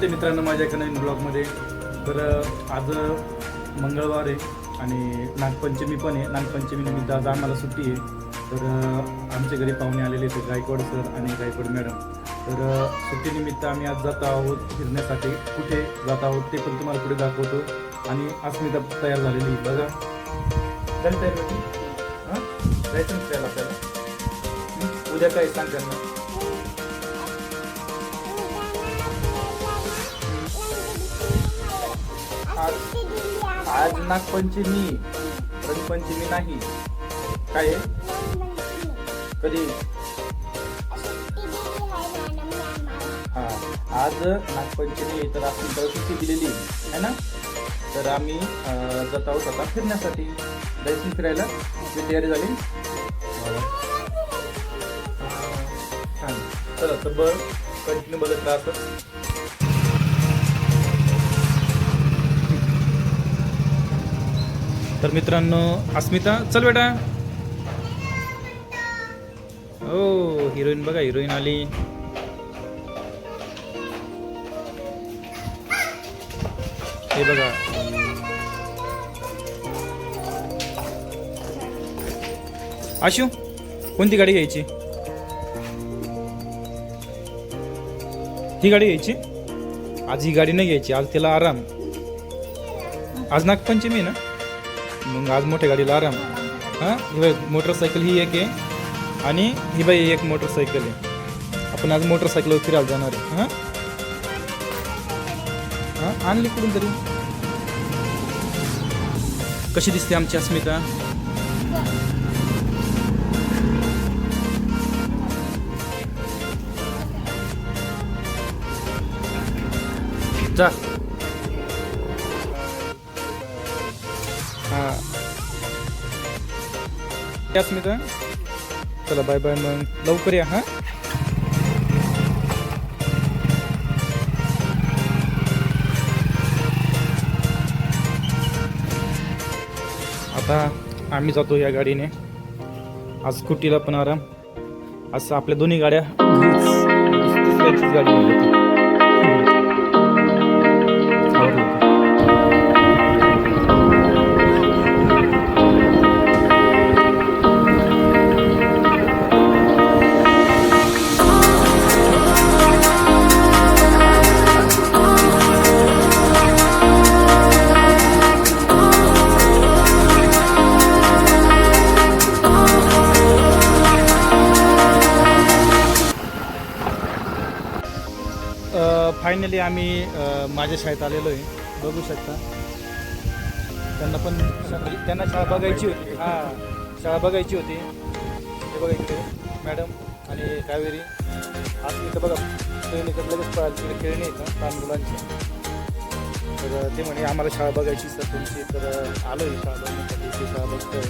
स्वागत आहे मित्रांनो माझ्या एका नवीन ब्लॉगमध्ये. तर आज मंगळवार आहे आणि नागपंचमी पण आहे. नागपंचमी निमित्त आज आम्हाला सुट्टी आहे. तर आमच्या घरी पाहुणे आलेले आहेत गायकवाड सर आणि गायकवाड मॅडम. तर सुट्टीनिमित्त आम्ही आज जात आहोत फिरण्यासाठी. कुठे जात आहोत ते पण तुम्हाला पुढे दाखवतो. आणि अस्मिता तयार झालेली आहे. बघा. तयार होती. हां? जायचं आपल्याला? उद्या काय सांग त्यांना? आज नागपंचमी. रंगपंचमी नाही. काय कधी? हा. आज नागपंचमी आहे तर आपण तर सुट्टी दिलेली आहे ना? तर आम्ही जात आहोत आता फिरण्यासाठी. जायची फिरायला? तुझी तयारी झाली? छान. चला तर बघ कंटिन्यू बघत राहतं तर मित्रांनो अस्मिता चल बेटा. हो हिरोईन बघा हिरोईन आली. हे बघा. आशू कोणती गाडी घ्यायची? ही गाडी घ्यायची? आज ही गाडी नाही घ्यायची आज तिला आराम. आज नागपंचमी आहे ना? मग आज मोठ्या गाडीला आराम. हां? ही बाई मोटरसायकल ही एक आहे. आणि ही बाई एक मोटरसायकल आहे. आपण आज मोटरसायकलवर फिरायला जाणार आहे. हां? हां? आणली कुठून तरी? कशी दिसते आमची अस्मिता? जा. याच मी तर चला बाय बाय मग. लवकर या हा. आता आम्ही जातो या गाडीने. आज स्कूटीला पण आराम. असं आपल्या दोन्ही गाड्या गाडी फायनली आम्ही माझ्या शाळेत आलेलो आहे. बघू शकता. त्यांना पण त्यांना शाळा बघायची होती. हां शाळा बघायची होती. ते बघा इकडे मॅडम आणि कावेरी. आज इथं बघा ट्रेन इथं लगेच तिकडे खेळणी येतं लहान मुलांची. तर ते म्हणे आम्हाला शाळा बघायची सर तुमची. तर आलो आहे शाळा बघण्यासाठी शाळा बघतोय.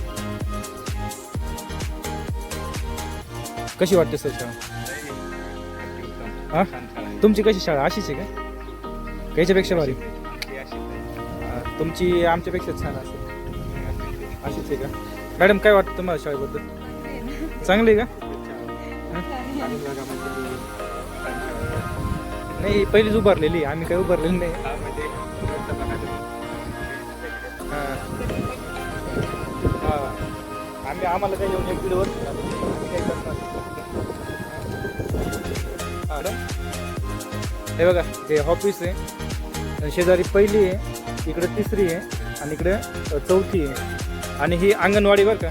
कशी वाटते सर शाळा? हां? तुमची कशी शाळा? अशीच आहे का? कायच्यापेक्षा भारी. तुमची आमच्यापेक्षा छान असेल. अशीच आहे का? मॅडम काय वाटतं तुम्हाला शाळेबद्दल? चांगली आहे का? नाही पहिलीच उभारलेली आम्ही काही उभारलेली नाही. हां. हां. आम्ही आम्हाला काही येऊन एक दीड वर्ष हे बघा हे ऑफिस आहे. शेजारी पहिली आहे इकडे तिसरी आहे आणि इकडे चौथी आहे. आणि ही अंगणवाडी बरं का?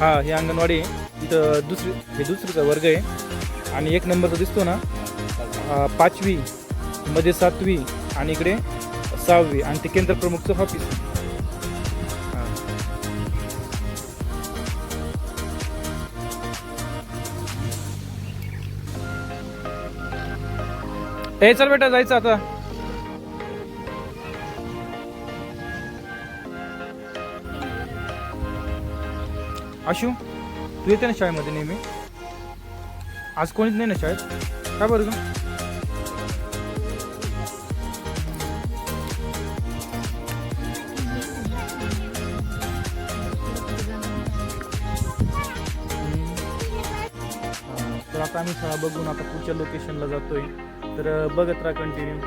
हां ही अंगणवाडी आहे. इथं दुसरी हे दुसरीचा वर्ग आहे. आणि एक नंबरचा दिसतो ना पाचवी मध्ये सातवी आणि इकडे सहावी आणि ते केंद्र प्रमुखचं ऑफिस ए चल बेटा जायचं आता. आशू तू येते ना शाळेमध्ये नेहमी? आज कोणीच नाही ना शाळेत? का बरं ग? तर आता आम्ही शाळा बघून आता पुढच्या लोकेशनला जातोय. तर बघत राहा कंटिन्यू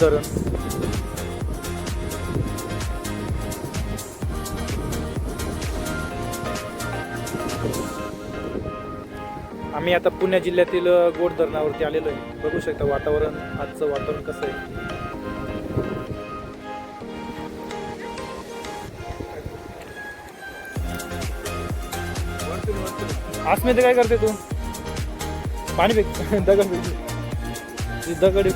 धरण. आम्ही आता पुणे जिल्ह्यातील गोड धरणावरती आलेलो आहे. बघू शकता वातावरण आजचं वातावरण कसं आहे. आसमेत काय करते तू? पाणी फेक दगड फेक ती दगड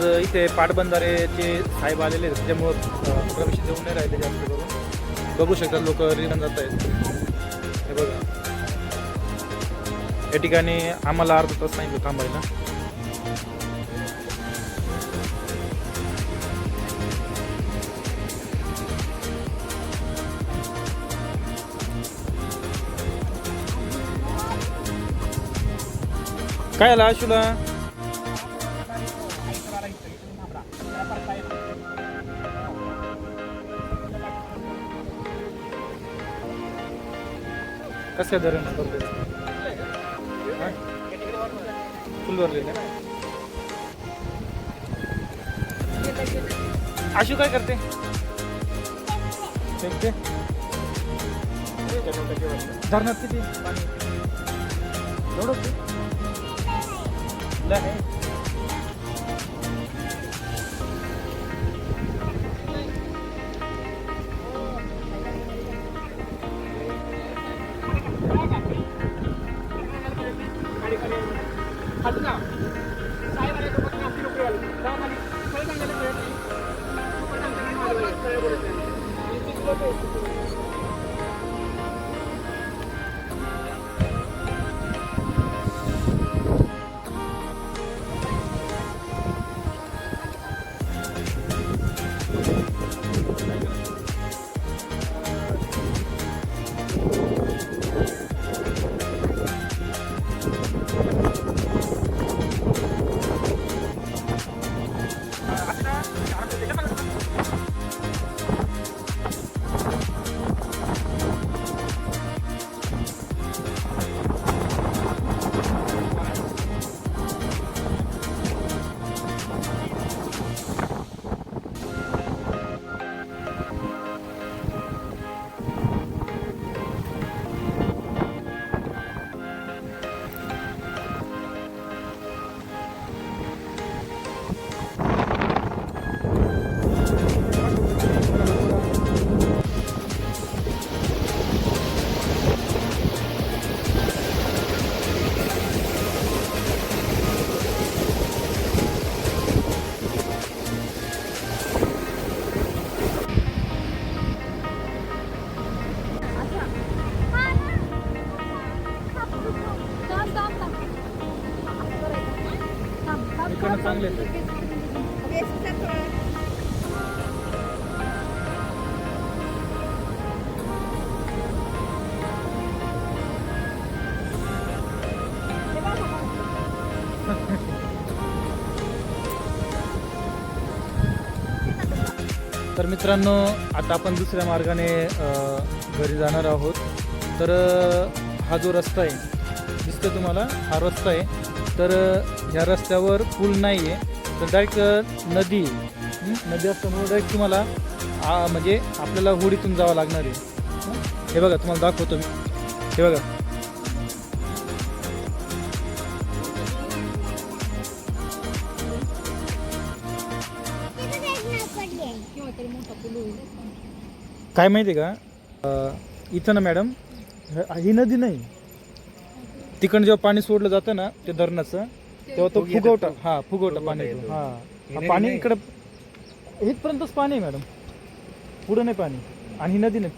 आज इथे पाटबंधारेचे साहेब आलेले आहेत त्याच्यामुळं प्रवेश देऊन नाही राहिले जास्त करून. बघू शकतात लोक रिटर्न जात आहेत. हे बघा. या ठिकाणी आम्हाला अर्धा तास सांगितलं थांबायला. काय आला आशुला? कसे आहे धरण? फुल भरले आशू काय करते? फेकते. धरणात किती? पाणी एवढं तर मित्रांनो आता आपण दुसऱ्या मार्गाने घरी जाणार आहोत. तर हा जो रस्ता आहे दिसतो तुम्हाला? हा रस्ता आहे. तर ह्या रस्त्यावर पूल नाही आहे तर डायरेक्ट नदी आहे. नदी असल्यामुळे डायरेक्ट तुम्हाला आ, म्हणजे आपल्याला होडीतून जावं लागणार आहे. हे बघा तुम्हाला दाखवतो मी. हे बघा. काय माहिती आहे का? अ, इथं ना मॅडम ह- ही नदी नाही. तिकडं जेव्हा पाणी सोडलं जातं ना ते धरणाचं तेव्हा तो फुगवटा हा फुगवटा पाणी येतो. हा. हा, पाणी इकडं इथपर्यंतच पाणी आहे मॅडम. पुढं नाही पाणी. आणि ही नदी नाही.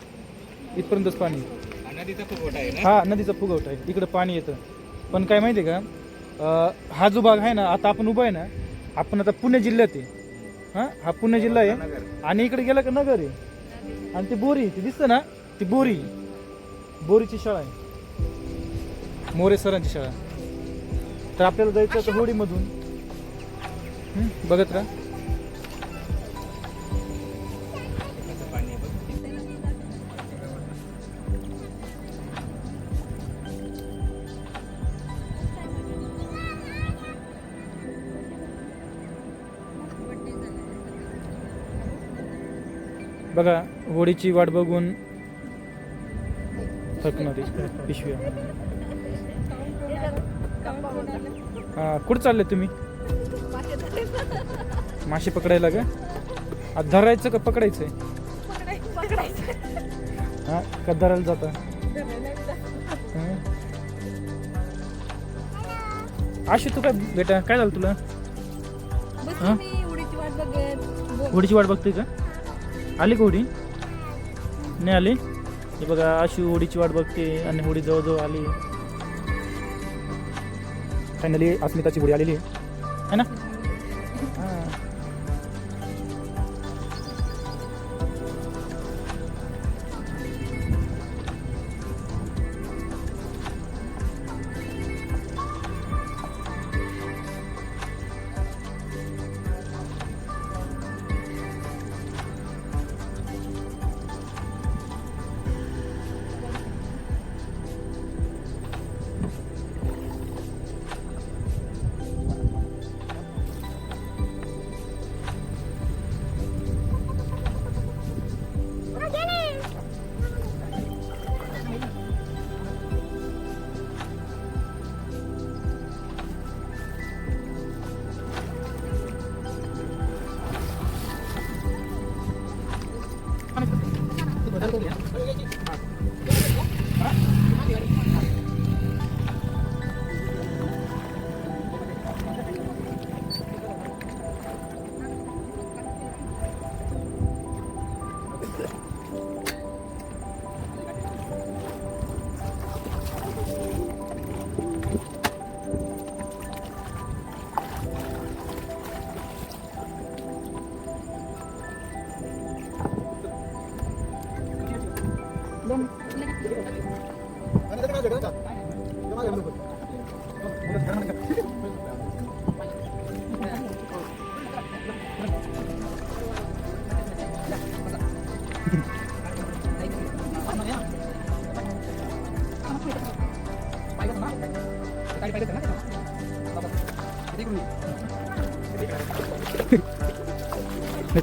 इथपर्यंतच पाणी हा नदीचा फुगवटा आहे इकडं पाणी येतं. पण काय माहिती आहे का? अ, हा जो भाग आहे ना आता आपण उभा आहे ना आपण आता पुणे जिल्ह्यात आहे. हा हा पुणे जिल्हा आहे. आणि इकडे गेला का नगर आहे. आणि ती बोरी ती दिसतं ना ती बोरी. बोरीची शाळा आहे. मोरे सरांची शाळा. तर आपल्याला जायचं होडीमधून. बघत राहा. बघा होडीची वाट बघून थकणारी पिशव्या. हा कुठं चालले तुम्ही? मासे पकडायला का? धरायचं का पकडायचंय? हा का धरायला जाता? हं? आशू तू काय बेटा काय झालं तुला? हा? मी उडीची वाट बघत. होडीची वाट बघतोय का? आली का होडी नाही आली? हे बघा अशी होडीची वाट बघते आणि होडी जवळजवळ आली. फायनली अस्मिताची होडी आलेली आहे.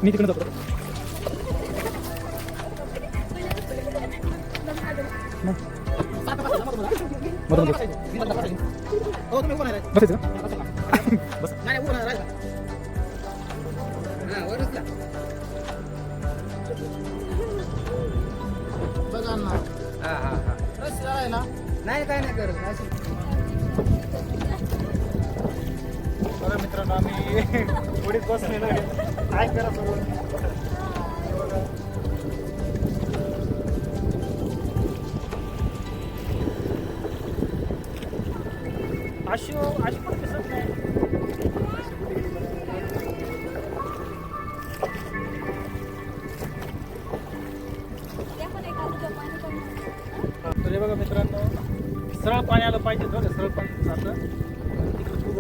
मी तिकडे जातो. बरोबर बसायचं का नाही काय नाही करत अशी बघा मित्रांनो आम्ही थोडीच बसलेलो आहे. काय करा मित्रांनो सरळ पाणी आलं पाहिजे थोडं सरळ पाणी जातं. तिकडे खूप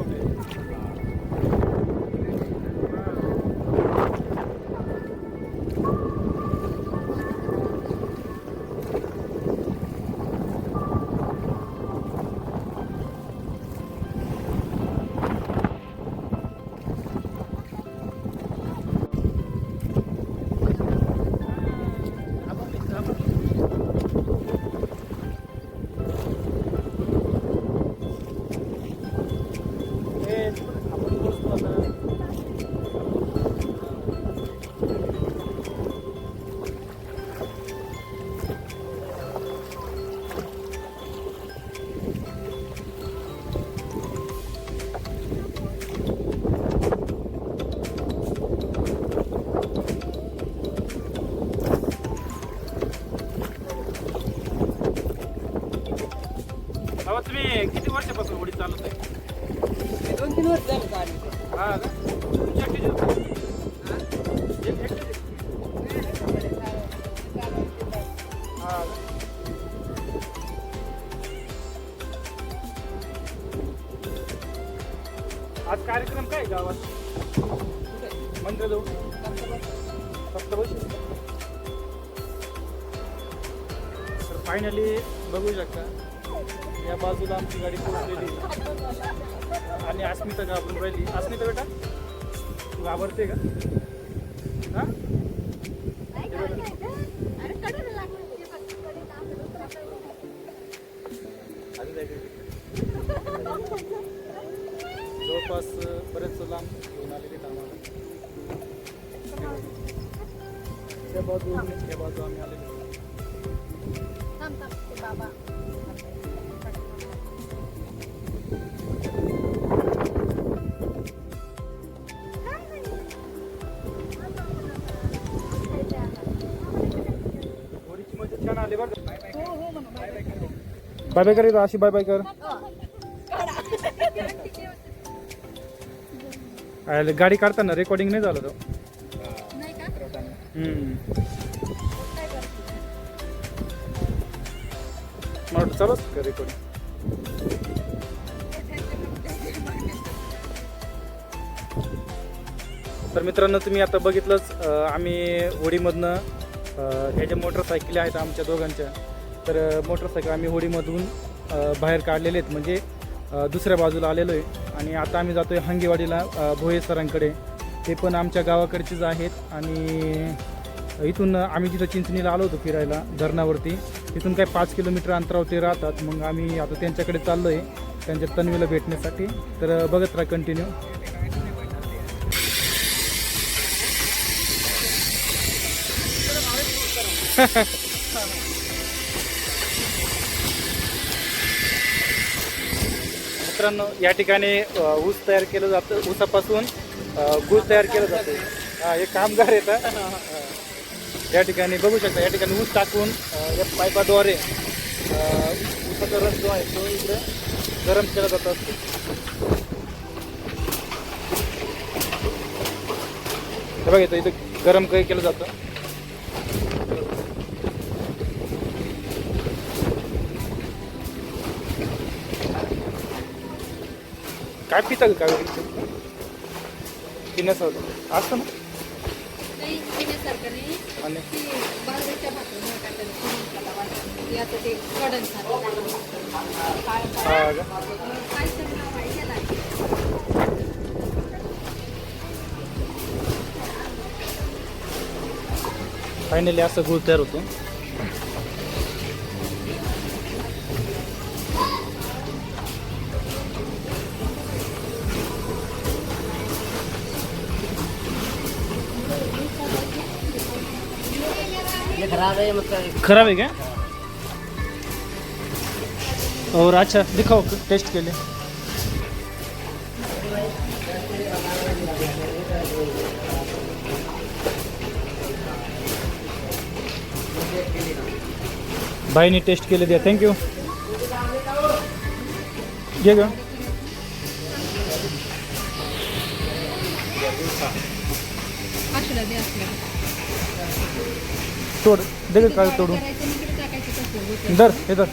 ವಾಪಸ್ तू घाबरते का हा? अरे कडे लागलं आधी जायचं. जवळपास बरेच लांब घेऊन आलेले आहेत आम्हाला. त्या बाजू त्या बाजू आम्ही आलेलो. थांब थांब ते बाबा. बाय बाय कर अशी बाय बाय कर. अरे, गाडी काढताना रेकॉर्डिंग नाही झालं तो. नाही का मला चालूच का रेकॉर्डिंग तर मित्रांनो तुम्ही आता बघितलंच आम्ही होडीमधनं ह्या ज्या मोटरसायकली आहेत आमच्या दोघांच्या तर मोटरसायकल आम्ही होडीमधून बाहेर काढलेले आहेत. म्हणजे दुसऱ्या बाजूला आलेलो आहे. आणि आता आम्ही जातो आहे हंगेवाडीला भोये सरांकडे. ते पण आमच्या गावाकडचेच आहेत. आणि इथून आम्ही जिथं चिंचणीला आलो होतो फिरायला धरणावरती तिथून काही पाच किलोमीटर अंतरावर ते राहतात. मग आम्ही आता त्यांच्याकडे चाललो आहे त्यांच्या तन्वीला भेटण्यासाठी. तर बघत राहा कंटिन्यू मित्रांनो या ठिकाणी ऊस तयार केलं जातं. ऊसापासून गुळ तयार केलं जातं. हा हे कामगार येतात या ठिकाणी बघू शकता या ठिकाणी ऊस टाकून या पाईपाद्वारे ऊसाचा रस जो आहे तो इकडे गरम केला जात. असतो हे बघा इथं इथं गरम काही केलं जातं. काय पिता का? काय पिण्याचं असतं ना? पिण्यासारखं आणि? हा का? फायनली असं गुळ तयार होतो. खराब है मतलब खराब है क्या और अच्छा दिखाओ टेस्ट के लिए. भाईने टेस्ट केले द्या. थँक्यू घे ग असलं दे असलं तोड दे ग काय तोडून. दर हे दर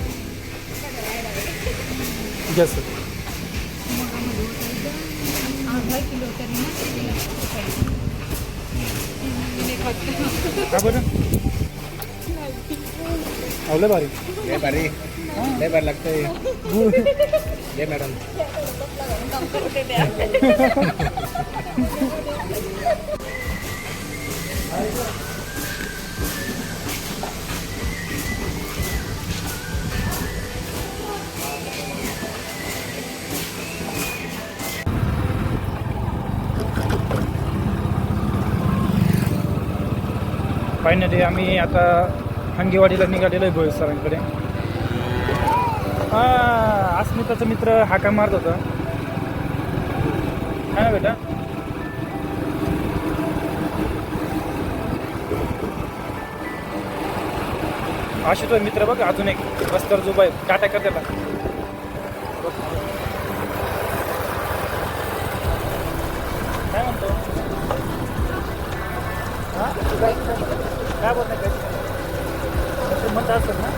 घ्या सर का बरं? आवलं भारी. लय भारी. लय भारी लागतंय. ये मॅडम. फायनली आम्ही आता हंगेवाडीला निघालेलो आहे गोयल सरांकडे. हां अस्मिताचा मित्र हाका मारत होता? हा ना बेटा? आशुतोय मित्र बघ अजून एक बस्तर जो बाय काटा कर त्याला काय म्हणतो? बोलत नाही ते म्हणत असत ना.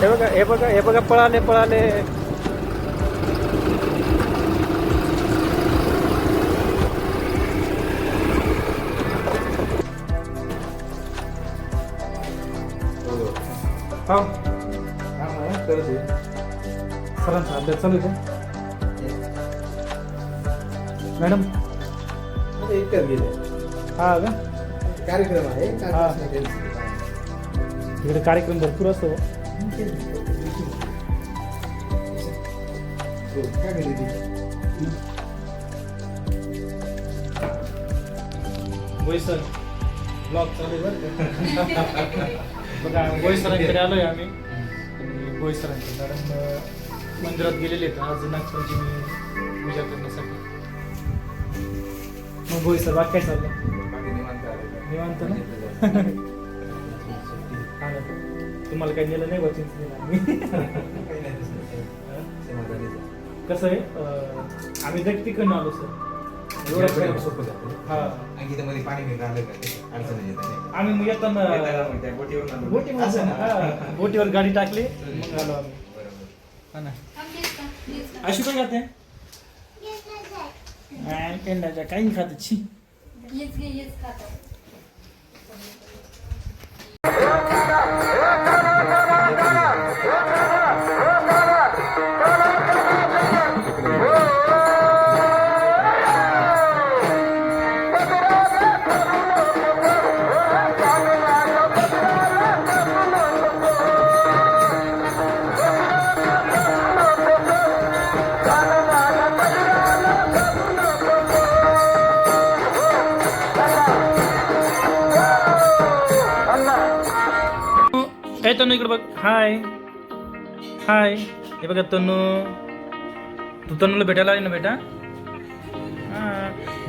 हे बघा हे बघा हे बघा पळाले पळाले. हो करते सरांचा अभ्यास चालू आहे मॅडम. इतकं गेले. हा का? कार्यक्रम आहे हा. तिकडे कार्यक्रम भरपूर असतो. काय बोईसर ब्लॉग चालू आहे बरं का? बघा बोईसरांकडे आलोय आम्ही. आणि अं, मंदिरात गेलेले आहेत. आज नागपंचमी पूजा करण्यासाठी. मग बोईसर बाग काय चाललं निवांत ना. हा. तुम्हाला काही नेलं नाही बा चिंचणीला आम्ही. कसं आहे आम्ही दग तिकडनं आलो सर. जातं हा. पाणी आम्ही मग येताना. बोटीवर बोटीवर गाडी टाकली मग आलो आम्ही. हा? अशी काय खाते पेंडाच्या काही खाते छी. Vamos lá, vamos lá. तनु इकडे बघ. हाय हाय हे बघा तनु तू तनुला भेटायला आली ना बेटा?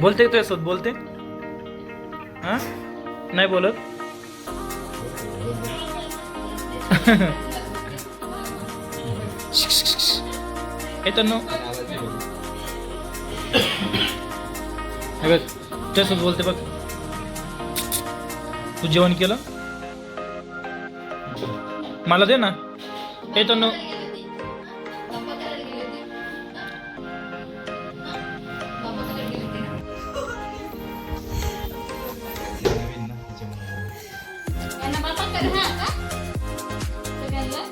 बोलते तू तुझ्यासोबत? बोलते? हा? नाही बोलत? हे तनु हे बघ तुझ्यासोबत बोलते बघ. तू जेवण केलं? मला दे ना हे करायचं?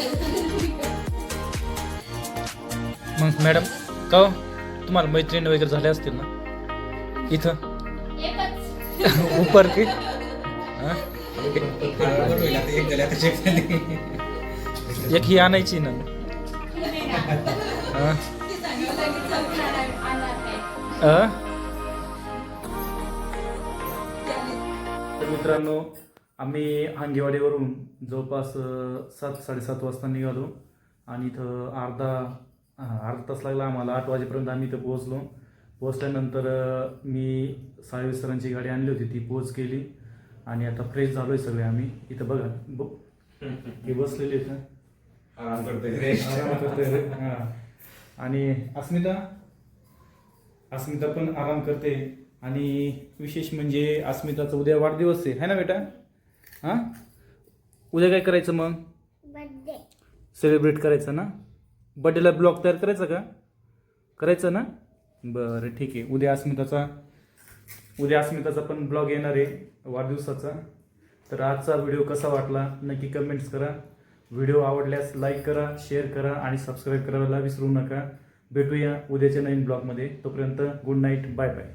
मग मॅडम का? तुम्हाला मैत्रीण वगैरे झाल्या असतील ना इथं. उपर की हा? एक ही आणायची ना. मित्रांनो आम्ही हांगेवाडीवरून जवळपास सात साडेसात वाजता निघालो आणि इथं अर्धा अर्धा तास लागला आम्हाला. आठ वाजेपर्यंत आम्ही इथं पोहोचलो. पोहोचल्यानंतर अ, मी साळवे सरांची गाडी आणली होती. ती पोच केली आणि आता फ्रेश झालोय सगळे आम्ही. इथं बघा ब- हे बसलेले इथं. हा. आणि अस्मिता अस्मिता पण आराम करते. आणि विशेष म्हणजे अस्मिताचा उद्या वाढदिवस आहे. है ना बेटा? हा? उद्या काय करायचं मग? सेलिब्रेट करायचं ना? बर्थडेला ब्लॉग तयार करायचा का? करायचं ना? बरं ठीक आहे. उद्या अस्मिताचा उद्या अस्मिताचा पण ब्लॉग येणार आहे वाढदिवसाचा. तर आजचा व्हिडिओ कसा वाटला नक्की कमेंट्स करा. व्हिडिओ आवडल्यास लाईक करा शेअर करा आणि सबस्क्राईब करायला विसरू नका. भेटूया उद्याच्या नवीन ब्लॉगमध्ये. तोपर्यंत गुड नाईट बाय बाय